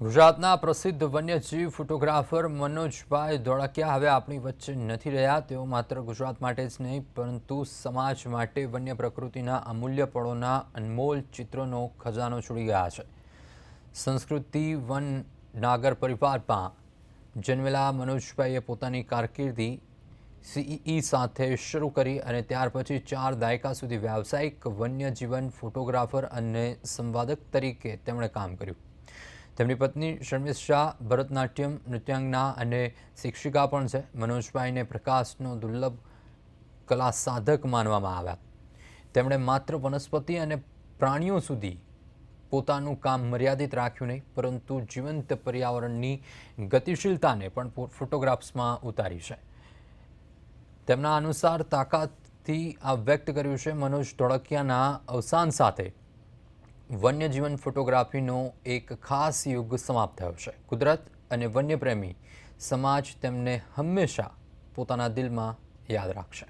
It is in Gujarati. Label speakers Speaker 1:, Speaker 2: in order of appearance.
Speaker 1: ગુજરાતના પ્રસિદ્ધ વન્યજીવ ફોટોગ્રાફર મનોજભાઈ ધોળકિયા હવે આપણી વચ્ચે નથી રહ્યા. તેઓ માત્ર ગુજરાત માટે જ નહીં, પરંતુ સમાજ માટે વન્ય પ્રકૃતિના અમૂલ્ય પળોના અનમોલ ચિત્રોનો ખજાનો છોડી ગયા છે. સંસ્કૃતિ વન નાગર પરિવારમાં જન્મેલા મનોજભાઈએ પોતાની કારકિર્દી સીઈ સાથે શરૂ કરી અને ત્યાર પછી ચાર દાયકા સુધી વ્યાવસાયિક વન્યજીવન ફોટોગ્રાફર અને સંવાદક તરીકે તેમણે કામ કર્યું. તેમની પત્ની શર્મિશ શાહ, ભરતનાટ્યમ, નૃત્યાંગના અને શિક્ષિકા પણ છે. મનોજભાઈને પ્રકાશનો દુર્લભ કલા સાધક માનવામાં આવ્યા. તેમણે માત્ર વનસ્પતિ અને પ્રાણીઓ સુધી પોતાનું કામ મર્યાદિત રાખ્યું નહીં, પરંતુ જીવંત પર્યાવરણની ગતિશીલતાને પણ ફોટોગ્રાફ્સમાં ઉતારી છે. તેમના અનુસાર તાકાતથી આ વ્યક્ત કર્યું છે. મનોજ ધોળકિયાના અવસાન સાથે વન્યજીવન ફોટોગ્રાફીનો એક ખાસ યુગ સમાપ્ત થયો છે. કુદરત અને વન્યપ્રેમી સમાજ તેમને હંમેશા પોતાના દિલમાં યાદ રાખશે.